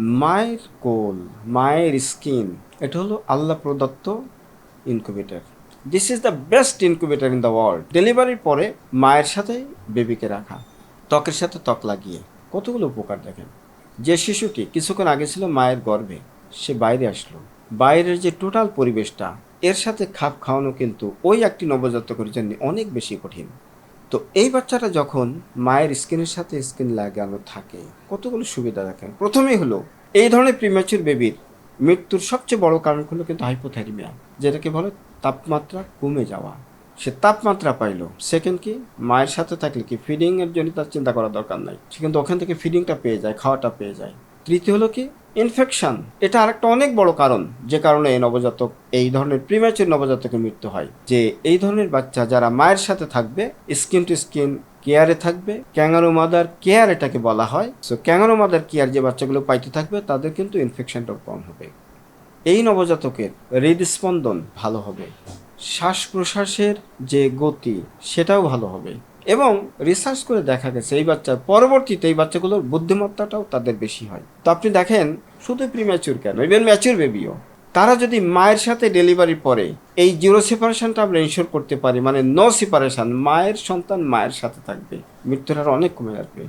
মায়ের কোল, মায়ের স্কিন, এটা হলো আল্লাহ প্রদত্ত incubator this is the best incubator in the world ডেলিভারির পরে মায়ের সাথে বেবিকে রাখা, ত্বকের সাথে ত্বক লাগিয়ে। কতগুলো উপকার দেখেন। যে শিশুটি কিছুক্ষণ আগে ছিল মায়ের গর্ভে, সে বাইরে আসলো। বাইরের যে টোটাল পরিবেশটা, এর সাথে খাপ খাওয়ানো কিন্তু ওই একটি নবজাতকের জন্য অনেক বেশি কঠিন। তো এই বাচ্চাটা যখন মায়ের স্কিনের সাথে স্কিন লাগানো থাকে, কতগুলো সুবিধা দেখেন? প্রথমেই হলো, এই ধরনের প্রিম্যাচুর বেবির মৃত্যুর সবচেয়ে বড় কারণ হলো কিন্তু হাইপোথ্যারিমিয়া যেটাকে বলে তাপমাত্রা কমে যাওয়া। সে তাপমাত্রা পাইলো সেকেন্ড কি মায়ের সাথে থাকলে কি ফিডিং এর জন্য তার চিন্তা করার দরকার নাই। সে কিন্তু ওখান থেকে ফিডিংটা পেয়ে যায়, খাওয়াটা পেয়ে যায়। তৃতীয় হলো কি? ইনফেকশন এটা আরেকটা অনেক বড় কারণ, যে কারণে এই নবজাতক, এই ধরনের প্রিম্যাচুর নবজাতকের মৃত্যু হয়। যে এই ধরনের বাচ্চা যারা মায়ের সাথে থাকবে স্কিন টু স্কিন কেয়ারে থাকবে ক্যাঙ্গারো মাদার কেয়ার এটাকে বলা হয়। সো ক্যাঙ্গারো মাদার কেয়ার যে বাচ্চাগুলো পাইতে থাকবে, তাদের কিন্তু ইনফেকশনটাও কম হবে। এই নবজাতকের হৃদস্পন্দন ভালো হবে। শ্বাস প্রশ্বাসের যে গতি, সেটাও ভালো হবে। এবং রিসার্চ করে দেখা গেছে এই বাচ্চার, পরবর্তীতে এই বাচ্চাগুলোর বুদ্ধিমত্তাটাও তাদের বেশি হয়। তো আপনি দেখেন, শুধু প্রিম্যাচুর কেন? ইভেন ম্যাচুর বেবিও তারা যদি মায়ের সাথে ডেলিভারি পরে এই জিরো সেপারেশনটা আমরা ইনশোর করতে পারি মানে নো সেপারেশন মায়ের সন্তান মায়ের সাথে থাকবে। মৃত্যুর হার অনেক কমে আসবে।